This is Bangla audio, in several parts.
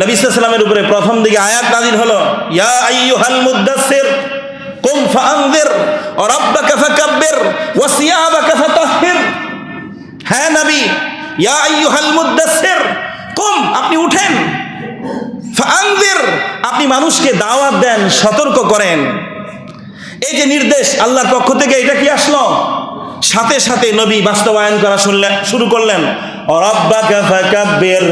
নবী উপরে প্রথম দিকে আয়াত নাজিল হলো, ইয়া হ্যাঁ নবী, ইয়া আপনি উঠেন। আপনি মানুষকে দাওয়াত দেন, সতর্ক করেন। এই যে নির্দেশ আল্লাহর পক্ষ থেকে, এটা কি আসলো? সাথে সাথে নবী বাস্তবায়ন করা শুনলেন শুরু করলেন অরব্বাকা ফাকাব্বির।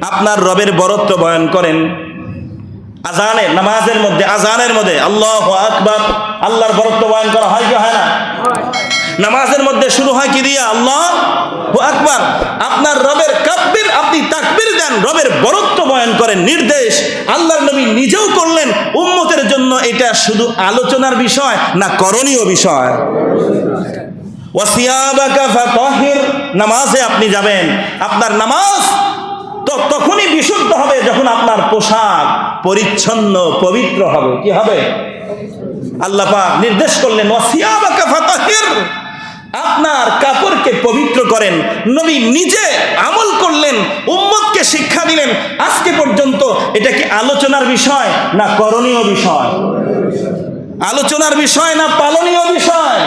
আপনার রবের বরত্ব বয়ন করেন। আজানে, নামাজের মধ্যে, আজানের মধ্যে, আল্লাহ আকবার, আল্লাহর বরত্ব বয়ন করা হয় কি হয় না? নামাজের মধ্যে শুরু হয় কি দিয়া? আল্লাহ আকবার। আপনার রবের কাব্বির আপনি তাকবির দেন, রবের বরত্ব বয়ন করেন, নির্দেশ। আল্লাহর নবী নিজেও করলেন, উম্মতের জন্য এটা শুধু আলোচনার বিষয় না করণীয় বিষয়। ওয়াসিয়াবাকা ফাতাহির, নামাজে আপনি যাবেন। আপনার নামাজ তখনই বিশুদ্ধ হবে যখন আপনার পোশাক পরিচ্ছন্ন, পবিত্র হবে। কি হবে? আল্লাহ নির্দেশ করলেন আপনার কাপড়কে পবিত্র করেন, নবী নিজে আমল করলেন, উম্মতকে শিক্ষা দিলেন, আজকে পর্যন্ত এটা কি আলোচনার বিষয় না করণীয় বিষয়? আলোচনার বিষয় না পালনীয় বিষয়?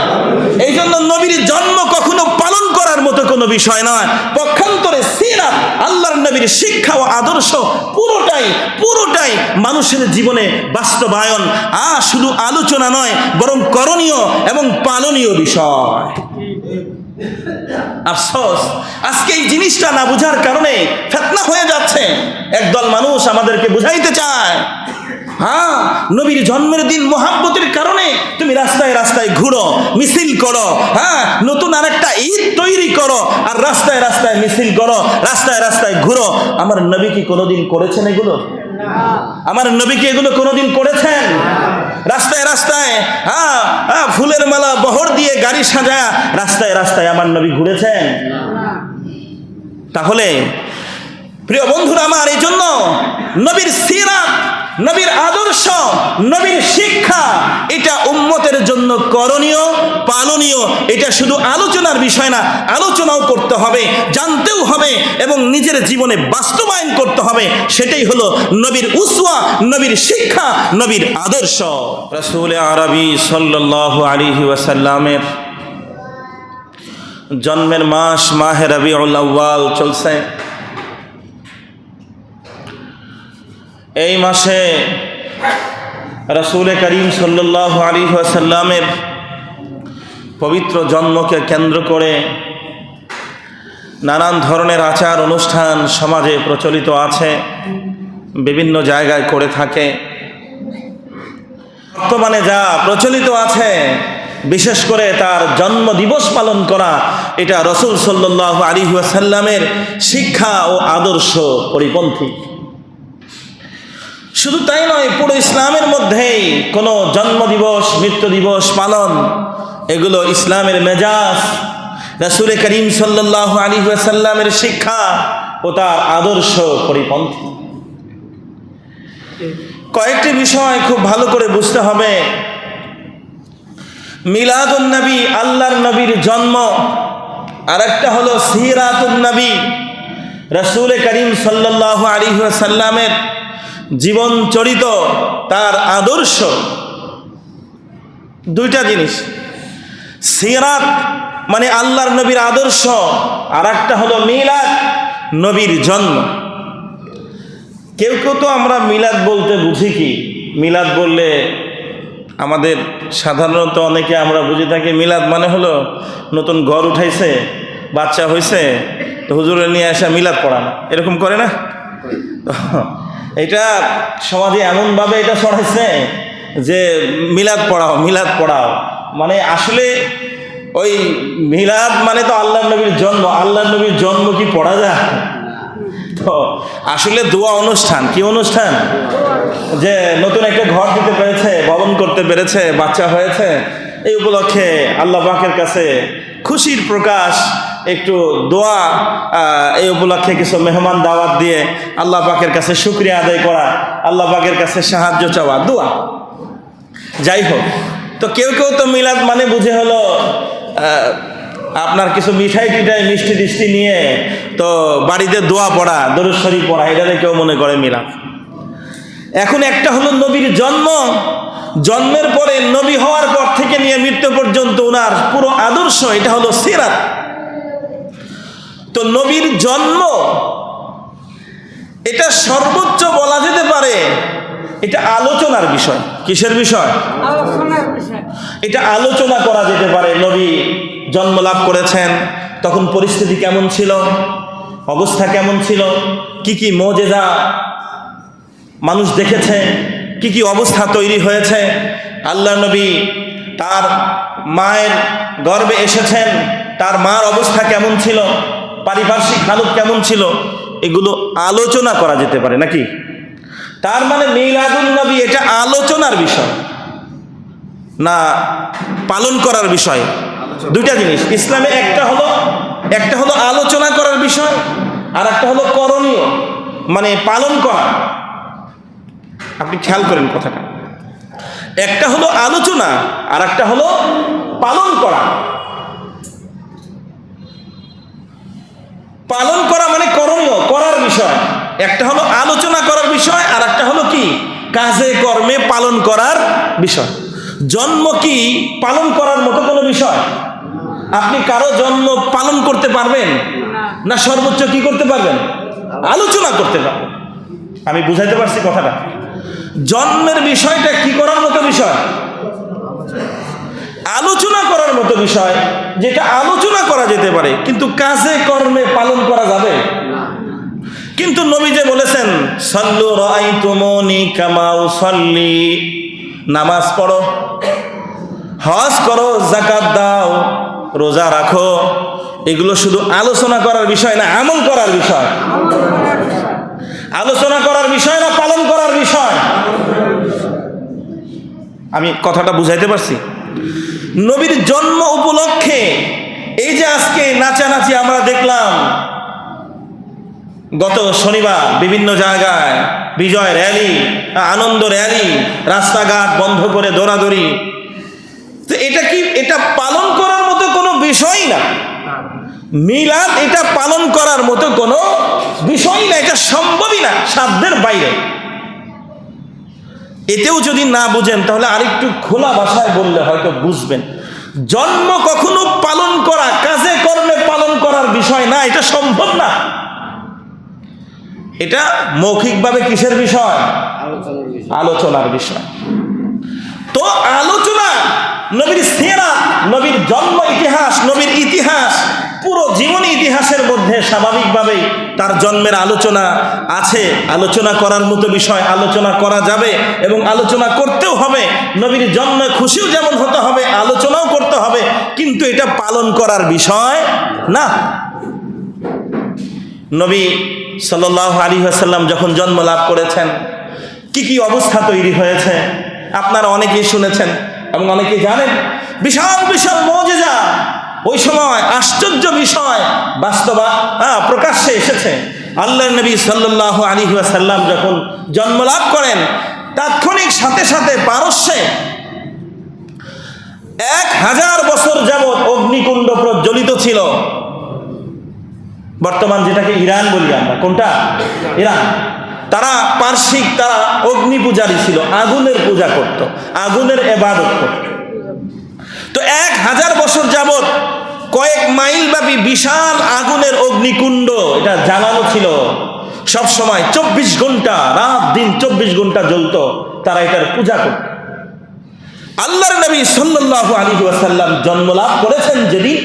এই জন্য নবীর জন্ম কখনো পালন করার মতো কোনো বিষয় নয়। পক্ষান্তরে সিরাত আল্লাহর নবীর শিক্ষা ও আদর্শ পুরোটাই পুরোটাই মানুষের জীবনে বাস্তবায়ন। আ, শুধু আলোচনা নয়, বরং করণীয় এবং পালনীয় বিষয়। আফসোস, আজকে এই জিনিসটা না বোঝার কারণে ফেতনা হয়ে যাচ্ছে। একদল মানুষ আমাদেরকে বুঝাইতে চায়। হ্যাঁ নবীর জন্মের দিন মোহাব্বতের কারণে তুমি রাস্তায় রাস্তায় ঘুরো, মিছিল করো হ্যাঁ নতুন আর একটা ঈদ তৈরি করো আর রাস্তায় রাস্তায় মিছিল করো, রাস্তায় রাস্তায় ঘুরো। আমার নবী কি কোনোদিন করেছেন এগুলো? আমার নবী কি এগুলো কোনোদিন করেছেন? রাস্তায় রাস্তায় হ্যাঁ হ্যাঁ ফুলের মালা, বহর দিয়ে গাড়ি সাজা, রাস্তায় রাস্তায় আমার নবী ঘুরেছেন? তাহলে প্রিয় বন্ধুরা আমার, এই জন্য নবীর সিরাত, নবীর আদর্শ, নবীর শিক্ষা, এটা উম্মতের জন্য করণীয়, পালনীয়। এটা শুধু আলোচনার বিষয় না, আলোচনাও করতে হবে, জানতেও হবে এবং নিজের জীবনে বাস্তবায়ন করতে হবে। সেটাই হলো নবীর উসওয়া, নবীর শিক্ষা, নবীর আদর্শ। রসুল আরবি সাল্লাহ আলিহি ওয়াসাল্লামের জন্মের মাস, মাহে আউ্বাল চলছে। এই মাসে রসুল করিম সাল্লাহ আলী সাল্লামের পবিত্র জন্মকে কেন্দ্র করে নানান ধরনের আচার অনুষ্ঠান সমাজে প্রচলিত আছে, বিভিন্ন জায়গায় করে থাকে। বর্তমানে যা প্রচলিত আছে, বিশেষ করে তার জন্ম দিবস পালন করা, এটা রসুল সাল্লাহ আলী সাল্লামের শিক্ষা ও আদর্শ পরিপন্থী। শুধু তাই নয়, পুরো ইসলামের মধ্যেই কোনো জন্মদিবস মৃত্যু দিবস পালন, এগুলো ইসলামের মেজাজ। রাসুল করিম সাল্লাহ আলী সাল্লামের শিক্ষা ও তার আদর্শ পরিপন্থী। কয়েকটি বিষয় খুব ভালো করে বুঝতে হবে। মিলাদুল নবী, আল্লাহর নবীর জন্ম। আর একটা হলো সিরাতুল নবী রসুল করিম সাল্লাহ আলী সাল্লামের জীবন চরিত তার আদর্শ। দুইটা জিনিস। সিরাত মানে আল্লাহর নবীর আদর্শ। আর একটা হলো মিলাদ নবীর জন্ম। কেউ কেউ তো আমরা মিলাদ বলতে বুঝি কি? মিলাদ বললে আমাদের সাধারণত অনেকে আমরা বুঝে থাকি মিলাদ মানে হলো নতুন ঘর উঠাইছে বাচ্চা হয়েছে তো হুজুরে নিয়ে আসা মিলাদ পড়ান। এরকম করে না? এটা সমাজে এমনভাবে এটা ছড়াইছে যে মিলাদ পড়াও মিলাদ পড়াও। মানে আসলে ওই মিলাদ মানে তো আল্লাহ নবীর জন্ম, আল্লাহ নবীর জন্ম কি পড়া যায়? তো আসলে দোয়া অনুষ্ঠান, কি অনুষ্ঠান? যে নতুন একটা ঘর দিতে পেরেছে, ভবন করতে পেরেছে, বাচ্চা হয়েছে, এই উপলক্ষে আল্লাহ পাকের কাছে খুশির প্রকাশ একটু দোয়া এই উপলক্ষে কিছু মেহমান দাওয়াত দিয়ে আল্লাহ পাকের কাছে শুক্রিয়া আদায় করা, আল্লাহ পাকের কাছে সাহায্য চাওয়া, দোয়া। যাই হোক, তো কেউ কেউ তো মিলাদ মানে বুঝে হলো আপনার কিছু মিঠাই টিঠাই, মিষ্টি টিষ্টি নিয়ে তো বাড়িতে দোয়া পড়া দরুশ্বরী পড়া এটাতে কেউ মনে করে মিলাদ। এখন একটা হলো নবীর জন্ম, জন্মের পরে নবী হওয়ার পর থেকে নিয়ে মৃত্যু পর্যন্ত ওনার পুরো আদর্শ, এটা হলো সিরাত। তো নবীর জন্ম এটা সর্বোচ্চ বলা যেতে পারে এটা আলোচনার বিষয়। কিসের বিষয়? এটা আলোচনা করা যেতে পারে নবী জন্ম লাভ করেছেন তখন পরিস্থিতি কেমন ছিল? অবস্থা কেমন ছিল? কি কি মজেদা মানুষ দেখেছে? কি কি অবস্থা তৈরি হয়েছে? আল্লাহ নবী তার মায়ের গর্বে এসেছেন তার মার অবস্থা কেমন ছিল? পারিপার্শ্বিক হালত কেমন ছিল, এগুলো আলোচনা করা যেতে পারে, নাকি? তার মানে মিলাদুল নবী এটা আলোচনার বিষয়, না পালন করার বিষয়। দুইটা জিনিস, ইসলামে একটা হলো একটা হলো আলোচনা করার বিষয়, আর একটা হলো করণীয় মানে পালন করা। আপনি খেয়াল করেন কথাটা। একটা হলো আলোচনা, আর একটা হলো পালন করা। পালন করা মানে করণীয় করার বিষয়। একটা হলো আলোচনা করার বিষয় আর একটা হলো কি? কাজে, কর্মে পালন করার বিষয়। জন্ম কি পালন করার মতো কোনো বিষয়? আপনি কারও জন্ম পালন করতে পারবেন না সর্বোচ্চ কি করতে পারবেন? আলোচনা করতে পারবেন। আমি বুঝাইতে পারছি কথাটা। জন্মের বিষয়টা কি করার মতো বিষয়? আলোচনা করার মতো বিষয় যেটা আলোচনা করা যেতে পারে কিন্তু কাজে কর্মে পালন করা যাবে? কিন্তু নবী যে বলেছেন সল্লু রাই তুমনি কামাউ সল্লি নামাজ পড়ো হজ করো জাকাত দাও রোজা রাখো। এগুলো শুধু আলোচনা করার বিষয় না আমল করার বিষয়। আলোচনা করার বিষয় না পালন করার বিষয়। আমি কথাটা বুঝাইতে পারছি? নবীর জন্ম উপলক্ষে এই যে আজকে নাচানাচি আমরা দেখলাম, গত শনিবার বিভিন্ন জায়গায় বিজয় র্যালি, আনন্দ র্যালি, রাস্তাঘাট বন্ধ করে দৌড়াদৌড়ি। তো এটা কি, এটা পালন করার মতো কোনো বিষয় না? মিলাদ এটা পালন করার মতো কোনো বিষয় না, এটা সম্ভবই না সাধ্যের বাইরে। এতেও যদি না বুঝেন তাহলে আরেকটু খোলা ভাষায় বললে হয়তো বুঝবেন। জন্ম কখনো পালন করা কাজে কর্মে পালন করার বিষয় না এটা সম্ভব না। এটা মৌখিকভাবে কিসের বিষয়? আলোচনার বিষয়। তো আলোচনা, নবীর সেরা, নবীর জন্ম ইতিহাস, নবীর ইতিহাস, পুরো জীবনী ইতিহাসের মধ্যে স্বাভাবিকভাবেই তার জন্মের আলোচনা আছে। আলোচনা করার মতো বিষয় আলোচনা করা যাবে এবং আলোচনা করতেও হবে। নবীর জন্মে খুশিও যেমন হতে হবে, আলোচনাও করতে হবে, কিন্তু এটা পালন করার বিষয় না। নবী সাল্লাহ আলী আসাল্লাম যখন জন্ম লাভ করেছেন, কি কি অবস্থা তৈরি হয়েছে? আপনারা অনেকেই শুনেছেন এবং অনেকেই জানেন, বিশাল বিশাল মজেজা। ওই সময় আশ্চর্য বিষয় বাস্তবা হ্যাঁ প্রকাশ্যে এসেছে। আল্লাহ নবী সাল্লাহ আলী সাল্লাম যখন জন্ম লাভ করেন, তাৎক্ষণিক সাথে সাথে পারস্যে এক হাজার বছর যাবৎ অগ্নিকুণ্ড প্রজ্বলিত ছিল। বর্তমান যেটাকে ইরান বলি আমরা, কোনটা? ইরান। তারা পার্শ্বিক, তারা অগ্নি পূজারী ছিল, আগুনের পূজা করত, আগুনের এবাদত করত। তো এক হাজার বছর যাবৎ কয়েক মাইল ব্যাপী বিশাল আগুনের অগ্নিকুণ্ড এটা জ্বালানো ছিল। সব সময় চব্বিশ ঘণ্টা, রাত দিন চব্বিশ ঘণ্টা জ্বলতো, তারা এটার পূজা করত। আল্লাহর নবী সাল্লাল্লাহু আলাইহি ওয়াসাল্লাম জন্ম লাভ করেছেন যেদিন,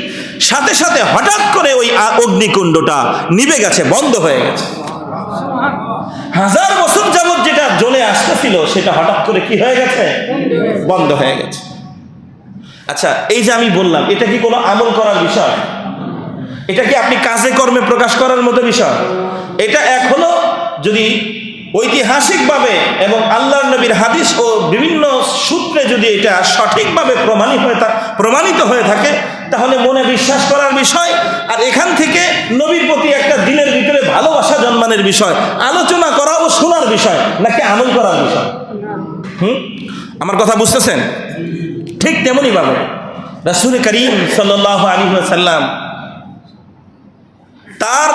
সাথে সাথে হঠাৎ করে ওই অগ্নিকুণ্ডটা নিভে গেছে, বন্ধ হয়ে গেছে। হাজার বছর যাবৎ যেটা জ্বলে আসতেছিল, সেটা হঠাৎ করে কি হয়ে গেছে? বন্ধ হয়ে গেছে। আচ্ছা এই যে আমি বললাম, এটা কি কোনো আমল করার বিষয়? এটা কি আপনি কাজে কর্মে প্রকাশ করার মতো বিষয়? এটা হলো যদি ঐতিহাসিকভাবে এবং আল্লাহর নবীর হাদিস ও বিভিন্ন সূত্রে যদি এটা সঠিকভাবে প্রমাণিত হয়ে প্রমাণিত হয়ে থাকে, তাহলে মনে বিশ্বাস করার বিষয়। আর এখান থেকে নবীর প্রতি একটা দিনের ভিতরে ভালোবাসা জন্মানের বিষয়, আলোচনা করা ও শোনার বিষয়, নাকি আমল করার বিষয়? হুম? আমার কথা বুঝতেছেন? ঠিক তেমনই ভাবে। রাসুল করিম সাল্লাহ আলী সাল্লাম তার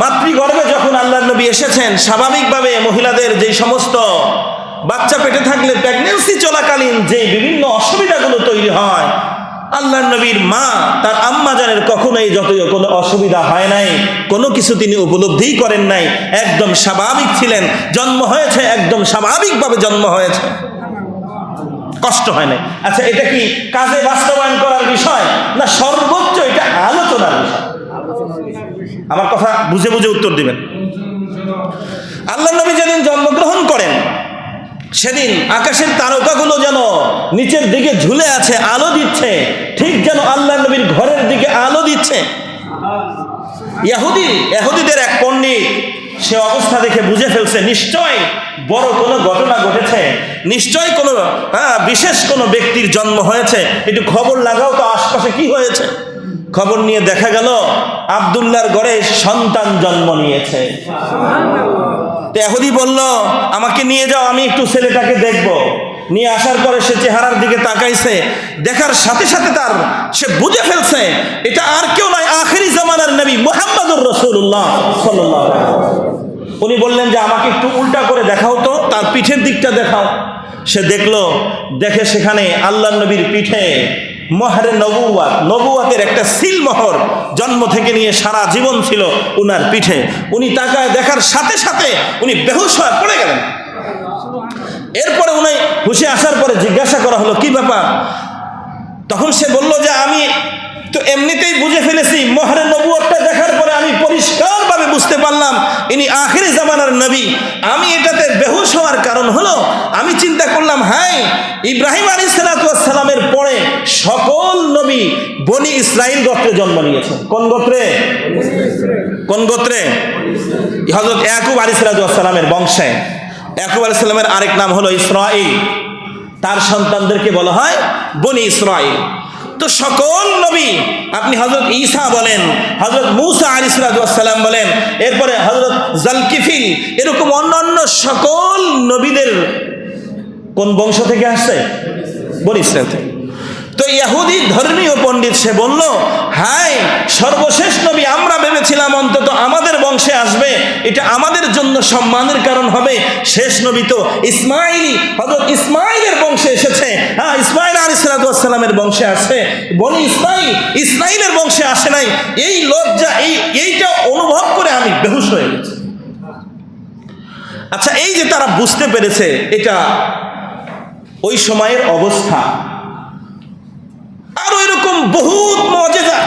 মাতৃগর্ভে যখন আল্লাহ নবী এসেছেন, স্বাভাবিকভাবে মহিলাদের যে সমস্ত বাচ্চা পেটে থাকলে প্রেগনেন্সি চলাকালীন যে বিভিন্ন অসুবিধাগুলো তৈরি হয় আল্লাহ নবীর মা তার আম্মা জানের কখনোই যতই কোনো অসুবিধা হয় নাই, কোনো কিছু তিনি উপলব্ধিই করেন নাই, একদম স্বাভাবিক ছিলেন, জন্ম হয়েছে, একদম স্বাভাবিকভাবে জন্ম হয়েছে। কষ্ট হয় নাই। আচ্ছা এটা কি কাজে বাস্তবায়ন করার বিষয়? না, সর্বোচ্চ এটা আলোচনার বিষয়। আমার কথা বুঝে বুঝে উত্তর দিবেন। আল্লাহ নবী যেদিন জন্মগ্রহণ করেন, সেদিন আকাশের তারকাগুলো যেন নিচের দিকে ঝুলে আছে, আলো দিচ্ছে, ঠিক যেন আল্লাহ নবীর ঘরের দিকে আলো দিচ্ছে। ইয়াহুদি, ইয়াহুদিদের এক পণ্ডিত, সে অবস্থা দেখে বুঝে ফেলছে, নিশ্চয় বড় কোনো ঘটনা ঘটেছে, নিশ্চয় কোনো হ্যাঁ বিশেষ কোনো ব্যক্তির জন্ম হয়েছে, একটু খবর লাগাও তো আশপাশে কি হয়েছে। খবর নিয়ে দেখা গেল, আবদুল্লাহর ঘরে সন্তান জন্ম নিয়েছে। তো এহুদি বলল, আমাকে নিয়ে যাও, আমি একটু ছেলেটাকে দেখব। নিয়ে আসার পরে সে চেহারার দিকে তাকাইছে। দেখার সাথে সাথে তার, সে বুঝে ফেলছে, এটা আর কেউ নয় আখেরি জামানার নবী মোহাম্মদুর রসুল্লাহ সাল্লাহ উনি বললেন যে, আমাকে একটু উল্টা করে দেখাও তো, তার পিঠের দিকটা দেখাও। সে দেখল, দেখে সেখানে আল্লাহ নবীর পিঠে মহারে নবুয়াত নবুয়াতের একটা সিলমোহর জন্ম থেকে নিয়ে সারা জীবন ছিল উনার পিঠে। উনি তাকায় দেখার সাথে সাথে উনি বেহুশ হয়ে পড়ে গেলেন। এরপরে উনি হুশে আসার পরে জিজ্ঞাসা করা হলো, কি ব্যাপার? তখন সে বলল যে, আমি তো এমনিতেই বুঝে ফেলেছি, মহারে নবুয়টা দেখার পরে আমি পরিষ্কারভাবে বুঝতে পারলাম, ইনি আখেরি জামানার নবী। আমি এটাতে বেহুশ হওয়ার কারণ হলো, আমি চিন্তা করলাম, হাই, ইব্রাহিম আলী সালাতামের পরে সকল নবী বনি ইসরাইল গোত্রে জন্ম নিয়েছেন। কোন গোত্রে? কোন গোত্রে? হজরত ইয়াকুব আলী সালাতামের বংশে। ইয়াকুব আলী সাল্লামের আরেক নাম হলো ইসরাইল তার সন্তানদেরকে বলা হয় বনি ইসরাইল তো সকল নবী, আপনি হজরত ঈসা বলেন হজরত মুসা আলী বলেন, এরপরে হজরত জালকিফিল, এরকম অন্যান্য সকল নবীদের কোন বংশ থেকে আসছে? বনি ইসলাম থেকে। তো ইয়াহুদি ধর্মীয় পণ্ডিত সে বলল হাই সর্বশেষ নবী, আমরা ভেবেছিলাম অন্তত আমাদের বংশে আসবে। এটা আমাদের জন্য সম্মানের কারণ হবে। শেষ নবী তো ইসমাইলি হজরত ইসমাইলের বংশে এসেছে। হ্যাঁ ইসমাইল আলী সালাতামের বংশে আছে। বনি ইসমাইল, ইসমাইলের বংশে আসে নাই। এই লজ্জা এই, এইটা অনুভব করে আমি বেহুশ হয়ে গেছি। আচ্ছা এই যে তারা বুঝতে পেরেছে, এটা ওই সময়ের অবস্থা। আরও এরকম বহুত মজেদা।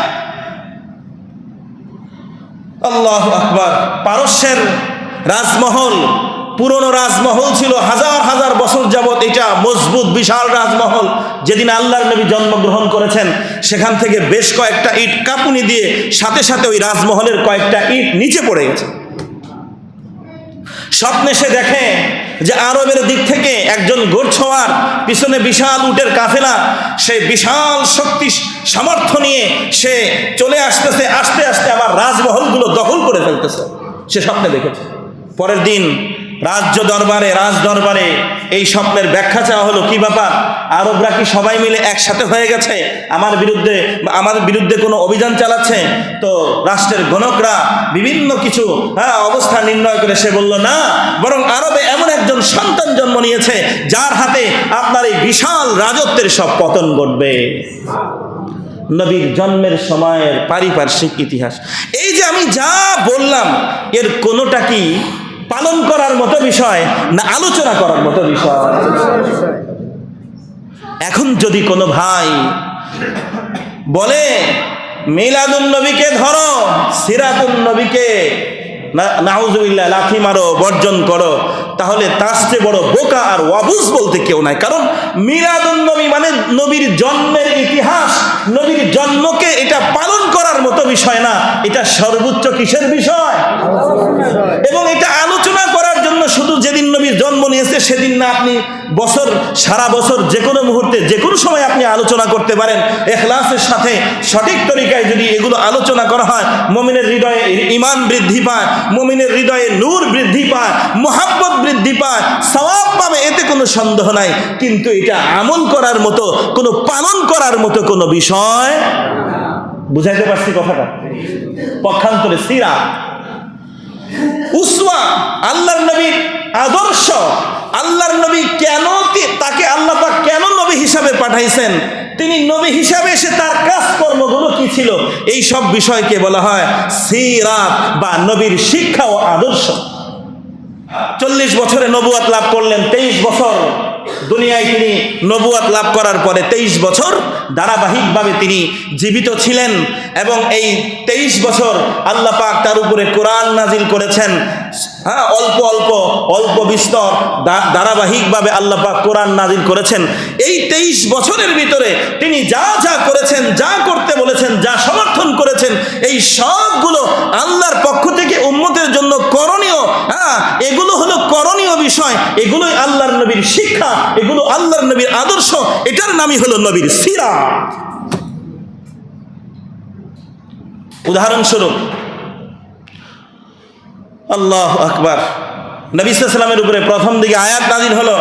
আল্লাহ আকবার। পারস্যের রাজমহল, পুরনো রাজমহল ছিল হাজার হাজার বছর যাবত এটা মজবুত, বিশাল রাজমহল। যেদিন আল্লাহর নবী জন্মগ্রহণ করেছেন, সেখান থেকে বেশ কয়েকটা ইট কাপুনি দিয়ে সাথে সাথে ওই রাজমহলের কয়েকটা ইট নিচে পড়ে গেছে। স্বপ্নে সে দেখে যে আরবের দিক থেকে একজন গোরছোয়ার, পিছনে বিশাল উটের কাফেলা সে বিশাল শক্তি সামর্থ্য নিয়ে সে চলে আসতেছে, আস্তে আস্তে আমার রাজমহলগুলো দখল করে ফেলতেছে। সে স্বপ্নে দেখেছে। পরের দিন রাজ্য দরবারে, রাজ দরবারে এই স্বপ্নের ব্যাখ্যা চাওয়া হলো, কি ব্যাপার? আরবরা কি সবাই মিলে একসাথে হয়ে গেছে? আমার বিরুদ্ধে আমার বিরুদ্ধে কোনো অভিযান চালাচ্ছে? তো রাষ্ট্রের গণকরা বিভিন্ন কিছু হ্যাঁ অবস্থা নির্ণয় করে সে বলল, না, বরং আরবে এমন একজন সন্তান জন্ম নিয়েছে, যার হাতে আপনার এই বিশাল রাজত্বের সব পতন ঘটবে। নবীর জন্মের সময়ের পারিপার্শ্বিক ইতিহাস। এই যে আমি যা বললাম, এর কোনোটা কি পালন করার মতো বিষয় না আলোচনা করার মতো বিষয়? এখন যদি কোনো ভাই বলে মিলাদুল নবীকে ধরো সিরাদুল নবীকে নাউজুবিল্লাহ লাথি মারো বর্জন করো। তাহলে তার চেয়ে বড় বোকা আর ওয়াবুজ বলতে কেউ নাই। কারণ মিলাদুন নবী মানে নবীর জন্মের ইতিহাস। নবীর জন্মকে এটা পালন করার মতো বিষয় না। এটা সর্বোচ্চ কিসের বিষয়। এবং এটা আলোচনা জন্ম নিয়েছে, সেদিন না আপনি বছর, সারা বছর যে কোনো মুহূর্তে, যে কোনো সময় আপনি আলোচনা করতে পারেন। এখলাসের সাথে সঠিক তরিকায় যদি এগুলো আলোচনা করা হয়, মমিনের হৃদয়ে ইমান বৃদ্ধি পায়, মমিনের হৃদয়ে নূর বৃদ্ধি পায়, মোহাব্বত বৃদ্ধি পায়, সওয়াব পাবে, এতে কোনো সন্দেহ নাই। কিন্তু এটা আমল করার মতো, কোনো পালন করার মতো কোনো বিষয় বুঝাইতে পারছি কথাটা? পক্ষান্তরে সিরা উসওয়া, আল্লাহর নবীর আদর্শ। আল্লাহর নবী কেন তাকে আল্লাহ পাক কেন নবী হিসাবে পাঠাইছেন? তিনি নবী হিসাবে এসে তার কাজকর্মগুলো কি ছিল? এই সব বিষয়কে বলা হয় সিরাত বা নবীর শিক্ষা ও আদর্শ। চল্লিশ বছরে নবুয়াত লাভ করলেন, তেইশ বছর। দুনিয়ায় তিনি নবুয়াত লাভ করার পরে তেইশ বছর ধারাবাহিকভাবে তিনি জীবিত ছিলেন এবং এই তেইশ বছর আল্লাহ পাক তার উপরে কোরআন নাজিল করেছেন। হ্যাঁ অল্প অল্প অল্প বিস্তর ধারাবাহিকভাবে আল্লাহ পাক কোরআন নাজিল করেছেন। এই তেইশ বছরের ভিতরে তিনি যা যা করেছেন, যা করতে বলেছেন, যা সমর্থন করেছেন, এই সবগুলো আল্লাহর পক্ষ থেকে উম্মতের জন্য করণীয় এগুলো হলো করণীয় বিষয়। এগুলোই আল্লাহর নবীর শিক্ষা, এগুলো আল্লাহর নবীর আদর্শ, এটার নামই হলো নবীর সিরা। উদাহরণস্বরূপ, আল্লাহ আকবার। নবী সাল্লামের উপরে প্রথম দিকে আয়াত নাজিল হলো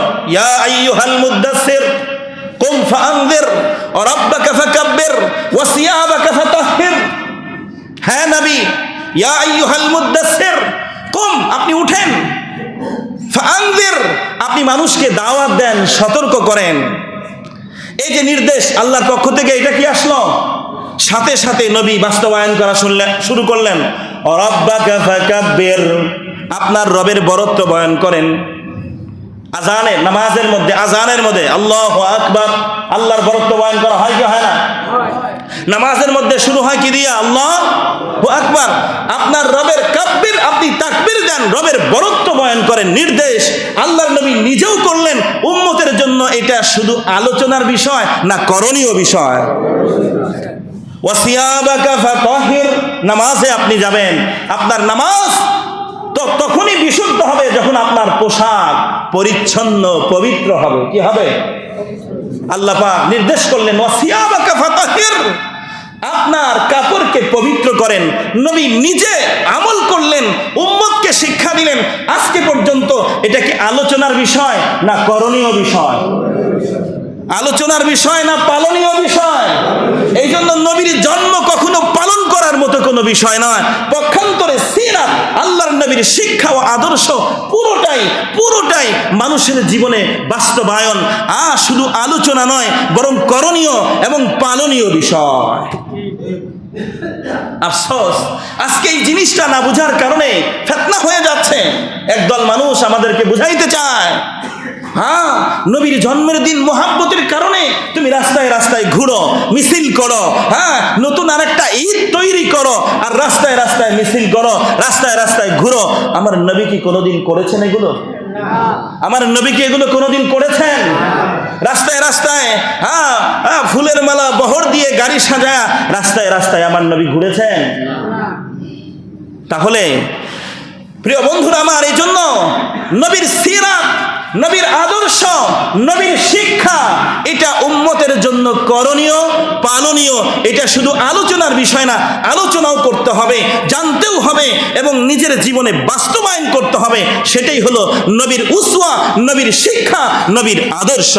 হ্যাঁ নবী, ইয়া আইয়ুহাল মুদ্দাসসির কুম, আপনি উঠেন। আপনি মানুষকে দাওয়াত দেন, সতর্ক করেন। এই যে নির্দেশ আল্লাহর পক্ষ থেকে, এটা কি আসলো? সাথে সাথে নবী বাস্তবায়ন করা শুনলেন শুরু করলেন আপনার রবের বরত্ব বয়ন করেন। আজানের নামাজের মধ্যে, আজানের মধ্যে, আল্লাহ আকবার আল্লাহর বরত্ব বয়ন করা হয় কি হয় না? নামাজের মধ্যে শুরু হয় কি দিয়া? আল্লাহ আকবার। আপনার রবের কাব্বির আপনি তাকবির দেন, রবের বরত্ব বয়ন করেন, নির্দেশ আল্লাহর নবী নিজেও করলেন। উম্মতের জন্য এটা শুধু আলোচনার বিষয় না করণীয় বিষয়। নামাজে আপনি যাবেন। আপনার নামাজ তো তখনই বিশুদ্ধ হবে যখন আপনার পোশাক পরিচ্ছন্ন, পবিত্র হবে। কি হবে? আল্লাহ নির্দেশ করলেন আপনার কাপড়কে পবিত্র করেন, নবী নিজে আমল করলেন, উম্মতকে শিক্ষা দিলেন। আজকে পর্যন্ত এটা কি আলোচনার বিষয় না করণীয় বিষয়? আলোচনার বিষয় না পালনীয় বিষয়? এই জন্য নবীর জন্ম কখনো পালন করার মতো কোনো বিষয় নয়। পক্ষান্তরে সিরাত আল্লাহর নবীর শিক্ষা ও আদর্শ পুরোটাই পুরোটাই মানুষের জীবনে বাস্তবায়ন। আ, শুধু আলোচনা নয়, বরং করণীয় এবং পালনীয় বিষয়। আফসোস, আজকে এই জিনিসটা না বুঝার কারণে ফেতনা হয়ে যাচ্ছে। একদল মানুষ আমাদেরকে বুঝাইতে চায়। হ্যাঁ নবীর জন্মের দিন মোহাব্বতের কারণে তুমি রাস্তায় রাস্তায় ঘুরো, মিছিল করো হ্যাঁ নতুন আরেকটা ঈদ তৈরি করো আর রাস্তায় রাস্তায় মিছিল করো, রাস্তায় রাস্তায় ঘুরো। আমার নবী কি কোনোদিন করেছেন এগুলো? আমার নবী কি এগুলো কোনোদিন করেছেন? রাস্তায় রাস্তায় হ্যাঁ হ্যাঁ ফুলের মালা বহর দিয়ে গাড়ি সাজা রাস্তায় রাস্তায় আমার নবী ঘুরেছেন। তাহলে, প্রিয় বন্ধুরা আমার এই জন্য নবীর সিরাত নবীর আদর্শ, নবীর শিক্ষা, এটা উম্মতের জন্য করণীয়, পালনীয়। এটা শুধু আলোচনার বিষয় না, আলোচনাও করতে হবে, জানতেও হবে এবং নিজের জীবনে বাস্তবায়ন করতে হবে। সেটাই হলো নবীর উসওয়া, নবীর শিক্ষা, নবীর আদর্শ।